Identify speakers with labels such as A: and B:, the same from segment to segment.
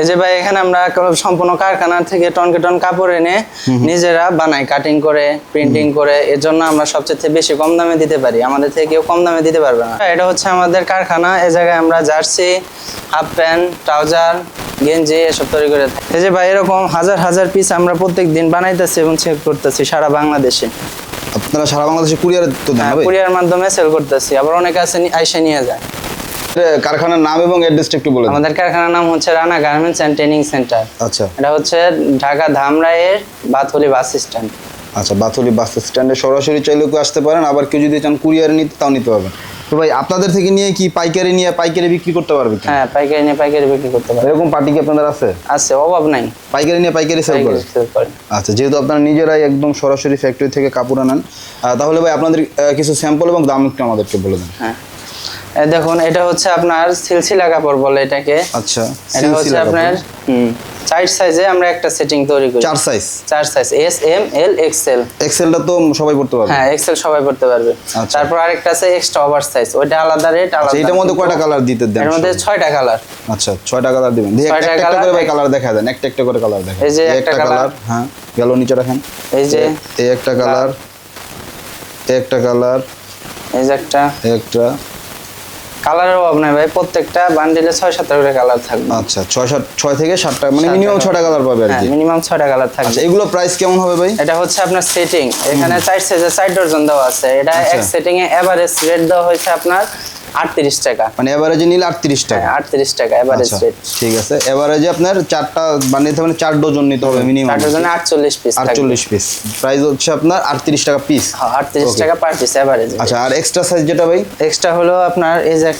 A: এই যে ভাই এখানে আমরা সম্পূর্ণ কারখানা থেকে টন কে টন কাপড় এনে নিজেরা বানাই কাটিং করে প্রিন্টিং করে এর জন্য আমরা সবচেয়ে বেশি কম দামে দিতে পারি। আমাদের থেকে কেউ কম দামে দিতে পারবে না। এটা হচ্ছে আমাদের কারখানা। এই জায়গায় আমরা জার্সি হাফ প্যান্ট ট্রাউজার গেঞ্জি এসব তৈরি করে থাকি। এই যে ভাই এরকম হাজার হাজার পিস আমরা প্রত্যেক দিন বানাইতেছি এবং চেক করতেছি সারা বাংলাদেশে।
B: আপনারা সারা বাংলাদেশে কুরিয়ারে তো ভাই?
A: কুরিয়ার মাধ্যমে সেল করতেছি। আবার অনেকে আছে আইসা নিয়ে যায়।
B: এ, কারখানার নাম এবং অ্যাড্রেসটা একটু বলে
A: আমাদের কারখানার নাম হচ্ছে Rana garments and training centre
B: আচ্ছা।
A: এটা হচ্ছে ঢাকা ধামরাইয়ের বাথলি বাস স্ট্যান্ড
B: আচ্ছা বাথুলি বাস স্ট্যান্ডে সরাসরি চাইলেও কেউ আসতে পারেন আবার কেউ যদি চান কুরিয়ারে নিতে তাও নিতে পারবেন। তো ভাই আপনাদের থেকে নিয়ে কি পাইকারি নিয়ে পাইকারি বিক্রি করতে পারবে
A: হ্যাঁ পাইকারি নিয়ে পাইকারি বিক্রি করতে পারবে।
B: এরকম পার্টি কি আপনাদের আছে?
A: আছে অভাব নাই।
B: পাইকারি নিয়ে পাইকারি সেল করে। আচ্ছা যেহেতু আপনারা নিজেরাই একদম সরাসরি ফ্যাক্টরি থেকে কাপড় আনেন তাহলে ভাই আপনাদের কিছু স্যাম্পল এবং দাম একটু আমাদেরকে বলে দেন।
A: হ্যাঁ। দেখুন এটা হচ্ছে আপনার সিলসিলা কাপড় বলে এটাকে।
B: আচ্ছা
A: এটা হচ্ছে আপনার। হুম চার সাইজে আমরা একটা সেটিং তৈরি করি।
B: চার সাইজ
A: চার size S M L XL
B: এক্সেলটা তো সবাই পড়তে পারবে।
A: হ্যাঁ এক্সেল সবাই পড়তে পারবে।
B: আচ্ছা।
A: তারপর আরেকটা আছে এক্সট্রা ওভার সাইজ ওইটা আলাদা রেট
B: আচ্ছা
A: আলাদা
B: এটার মধ্যে কয়টা কালার দিতে দেন?
A: এর মধ্যে ছয়টা কালার
B: আচ্ছা ছয়টা কালার দিবেন। একটা একটা করে ভাই কালার দেখা দেন একটা একটা করে কালার দেখেন
A: এই যে একটা কালার
B: হ্যাঁ গেল নিচে রাখেন।
A: এই যে
B: এই একটা কালার একটা কালার
A: এই যে একটা।
B: একটা।
A: কালারের অভাব নাই ভাই প্রত্যেকটা বান্ডিলে ছয় সাতটা করে কালার থাকবে।
B: আচ্ছা ছয় সাত ছয় থেকে সাতটা মানে মিনিমাম। ছটা কালার পাবে আর
A: হ্যাঁ
B: কি?
A: মিনিমাম ছয়টা কালার থাকবে।
B: আচ্ছা এগুলো প্রাইস কেমন হবে ভাই?
A: এটা হচ্ছে আপনার সেটিং এখানে সাইড সাইজে চার ডজন দেওয়া আছে। এটা
B: আচ্ছা।
A: এক সেটিং এ এভারেজ রেট দেওয়া হয়েছে আপনার আটত্রিশ টাকা।
B: মানে এভারেজে নিলে আটত্রিশ টাকা।
A: হ্যাঁ আটত্রিশ টাকা এভারেজ
B: আচ্ছা
A: রেট
B: ঠিক আছে। এভারেজে আপনার চারটা বানিয়ে মানে চার ডজন নিতে হবে মিনিমাম
A: চার ডজনে আটচল্লিশ পিস
B: আটচল্লিশ পিস প্রাইস হচ্ছে আপনার আটত্রিশ টাকা পিস
A: হ্যাঁ আটত্রিশ
B: Okay.
A: টাকা পার পিস এভারেজ
B: আচ্ছা আর এক্সট্রা সাইজ যেটা ভাই?
A: এক্সট্রা হলো আপনার এই যে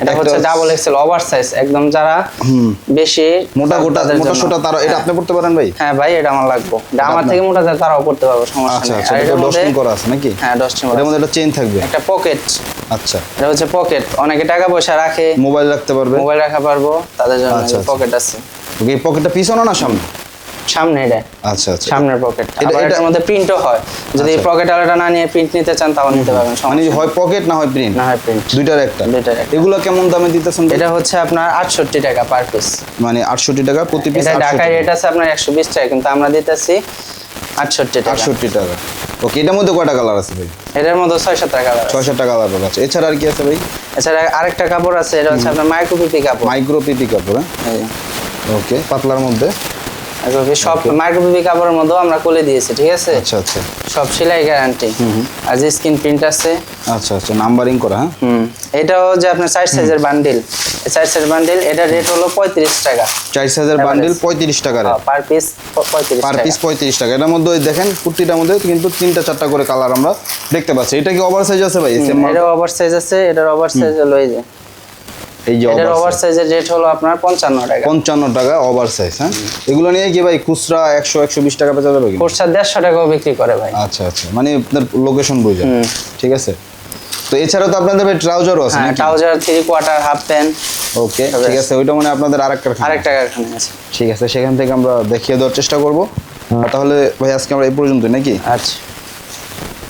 A: এটা হচ্ছে ডাবল এক্সেল একদম যারা বেশি
B: মোটা গোটা মোটা সোটা তারা এটা আপনি পড়তে পারেন ভাই?
A: হ্যাঁ ভাই এটা আমার লাগবে। আমার থেকে মোটা যারা তারাও করতে পারব সমস্যা
B: আচ্ছা
A: নেই।
B: আচ্ছা
A: আর
B: এটা ডস্টিং করা আছে নাকি?
A: হ্যাঁ দশটি
B: এটার মধ্যে একটা চেইন থাকবে।
A: একটা পকেট
B: আচ্ছা।
A: এটা হচ্ছে পকেট অনেকে টাকা পয়সা রাখে।
B: মোবাইল রাখতে পারবে।
A: মোবাইল রাখা পারব তাদের জন্য
B: আচ্ছা, আচ্ছা।
A: পকেট আছে।
B: এই পকেটটা পিছনে না সামনে?
A: সামনে এটা।
B: আচ্ছা আচ্ছা।
A: সামনের পকেট আবার এটার মধ্যে প্রিন্টও হয়। যদি
B: আচ্ছা।
A: পকেট আলাদা না নিয়ে প্রিন্ট নিতে চান তাও নিতে পারবেন।
B: মানে হয় পকেট না হয় প্রিন্ট
A: না হয় প্রিন্ট
B: দুইটার একটা?
A: দুইটার।
B: এগুলো কেমন দামে দিতেছেন
A: এটা হচ্ছে আপনার আটষট্টি টাকা পার পিস
B: মানে আটষট্টি টাকা প্রতি পিস
A: এটা ঢাকায় রেট আছে আপনার একশো বিশ টাকা কিন্তু আমরা দিতেছি আটষট্টি টাকা।
B: আটষট্টি টাকা। ওকে এটার মধ্যে কয়টা কালার আছে ভাই?
A: এটার মধ্যে ছয় টাকা
B: ছয় সাত টাকা কালার আছে। এছাড়া আর কি আছে ভাই?
A: এছাড়া আরেকটা কাপড় আছে এটা হচ্ছে আপনার মাইক্রোপিপি কাপড়।
B: মাইক্রো পিপি কাপড় হ্যাঁ? ওকে পাতলার মধ্যে।
A: সব মাইক্রোপিপি কাপড়ের মধ্যেও আমরা করে দিয়েছি ঠিক আছে?
B: আচ্ছা আচ্ছা।
A: সব সেলাই গ্যারান্টি আর যে স্ক্রিন প্রিন্ট আছে।
B: আচ্ছা আচ্ছা নাম্বারিং করা হ্যাঁ?
A: হুম এটাও যে আপনার চার সাইজের বান্ডিল চার সাইজের বান্ডিল এটা রেট হলো পঁয়ত্রিশ টাকা।
B: চার সাইজের বান্ডিল পঁয়ত্রিশ টাকা
A: পার পিস পঁয়ত্রিশ
B: পার পিস পঁয়ত্রিশ টাকা। এটার মধ্যে দেখেন কুর্তিটার মধ্যে কিন্তু তিনটা চারটা করে কালার আমরা দেখতে পাচ্ছি। এটা কি ওভার সাইজ আছে ভাই?
A: হুম, এটার ওভার সাইজ আছে এটার ওভার সাইজ হলো এই যে।
B: এই যে
A: এটার
B: ওভার
A: ওভার রেট হলো আপনার পঞ্চান্ন টাকা।
B: পঞ্চান্ন টাকা ওভার সাইজ হ্যাঁ? এগুলো নিয়ে কি ভাই খুচরা টাকা বেচা যাবে কি
A: কোর্সা দেড়শো টাকাও বিক্রি করে ভাই।
B: আচ্ছা আচ্ছা। মানে আপনার লোকেশন বুঝে। ঠিক আছে? তো এছাড়া তো আপনাদের ভাই ট্রাউজারও আছে
A: হ্যাঁ trouser three quarter half pant
B: okay ঠিক আছে। ওইটা মানে আপনাদের আরেকটা।
A: আরেকটা কারখানা আছে।
B: ঠিক আছে সেখান থেকে আমরা দেখিয়ে দেওয়ার চেষ্টা করব। তাহলে ভাই আজকে আমরা এই পর্যন্তই নাকি?
A: আচ্ছা।